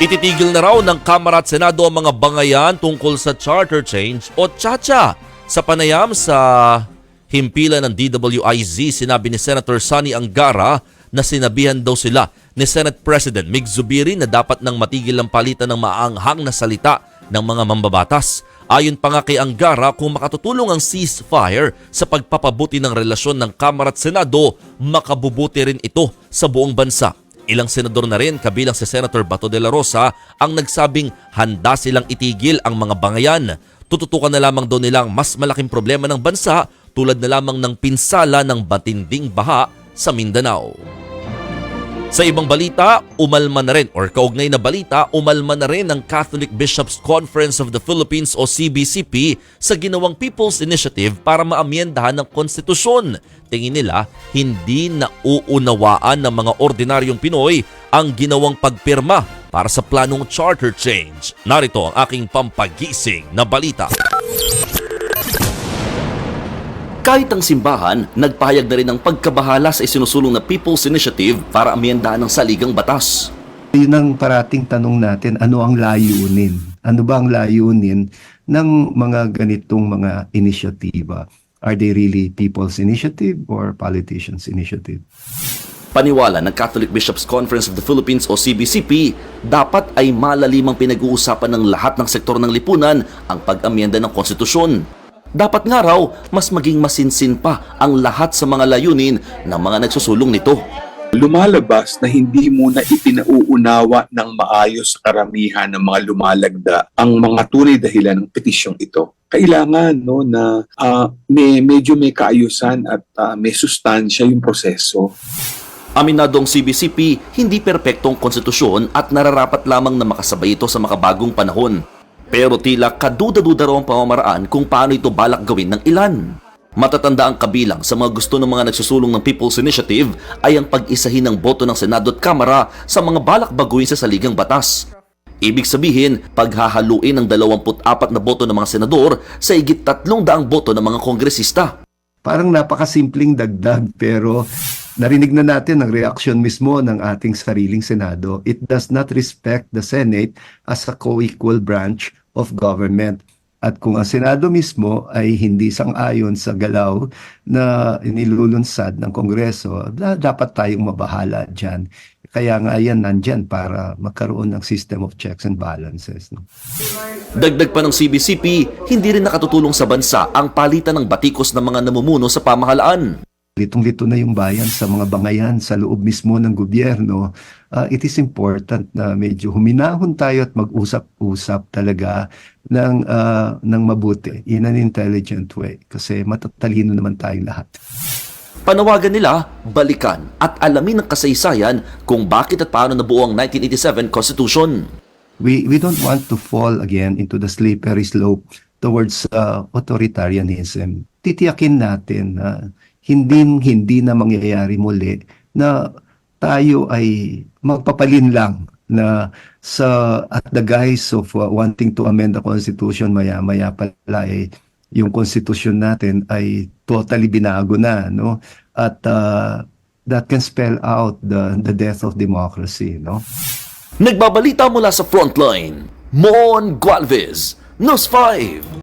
Ititigil na raw ng Kamara at Senado ang mga bangayan tungkol sa charter change o chacha. Sa panayam sa himpilan ng DWIZ, sinabi ni Senator Sonny Angara na sinabihan daw sila ni Senate President Mig Zubiri na dapat nang matigil ang palitan ng maanghang na salita ng mga mambabatas. Ayon pa nga kay Angara, kung makatutulong ang ceasefire sa pagpapabuti ng relasyon ng Kamara at Senado, makabubuti rin ito sa buong bansa. Ilang senador na rin kabilang si Senator Bato de la Rosa ang nagsabing handa silang itigil ang mga bangayan. Tututukan na lamang daw nilang mas malaking problema ng bansa tulad na lamang ng pinsala ng batinding baha sa Mindanao. Sa ibang balita, umalma na rin or kaugnay na balita, umalma na rin ang Catholic Bishops Conference of the Philippines o CBCP sa ginawang People's Initiative para maamyendahan ng konstitusyon. Tingin nila, hindi na uunawaan ng mga ordinaryong Pinoy ang ginawang pagpirma para sa planong charter change. Narito ang aking pampagising na balita. Kahit ang simbahan, nagpahayag na rin ng pagkabahala sa isinusulong na People's Initiative para amyendahan ng saligang batas. Yun ang parating tanong natin, ano ang layunin? Ano ba ang layunin ng mga ganitong mga inisyatiba? Are they really people's initiative or politicians' initiative? Paniwala ng Catholic Bishops Conference of the Philippines o CBCP, dapat ay malalimang pinag-uusapan ng lahat ng sektor ng lipunan ang pag-amyenda ng konstitusyon. Dapat nga raw, mas maging masinsin pa ang lahat sa mga layunin ng mga nagsusulong nito. lumalabas na hindi muna ipinauunawa ng maayos sa karamihan ng mga lumalagda ang mga tunay dahilan ng petisyong ito. Kailangan no na ah, may medyo may kaayusan at ah, may sustansya yung proseso. Aminado ang CBCP, hindi perpektong konstitusyon at nararapat lamang na makasabay ito sa makabagong panahon. Pero tila kaduda-duda raw ang pamamaraan kung paano ito balak gawin ng ilan. Matatanda ang kabilang sa mga gusto ng mga nagsusulong ng People's Initiative ay ang pag-isahin ng boto ng Senado at Kamara sa mga balak baguhin sa saligang batas. Ibig sabihin, paghahaluin ng 24 na boto ng mga senador sa higit 300 boto ng mga kongresista. Parang napakasimpleng dagdag pero narinig na natin ang reaksyon mismo ng ating sariling Senado. It does not respect the Senate as a co-equal branch of government. At kung ang Senado mismo ay hindi sang-ayon sa galaw na inilulunsad ng Kongreso, da- dapat tayong mabahala dyan. Kaya nga yan nandyan para magkaroon ng system of checks and balances. No? Dagdag pa ng CBCP, hindi rin nakatutulong sa bansa ang palitan ng batikos ng mga namumuno sa pamahalaan. Litong-lito na yung bayan sa mga bangayan sa loob mismo ng gobyerno, uh, it is important na medyo huminahon tayo at mag-usap-usap talaga ng, uh, ng mabuti in an intelligent way kasi matatalino naman tayong lahat. Panawagan nila, balikan at alamin ng kasaysayan kung bakit at paano nabuo ang 1987 Constitution. We, we don't want to fall again into the slippery slope towards uh, authoritarianism. Titiyakin natin na hindi hindi na mangyayari muli na tayo ay magpapalin lang na sa at the guise of uh, wanting to amend the constitution maya maya pala eh, yung constitution natin ay totally binago na no at uh, that can spell out the the death of democracy no Nagbabalita mula sa frontline, Mon Gualvez, News 5.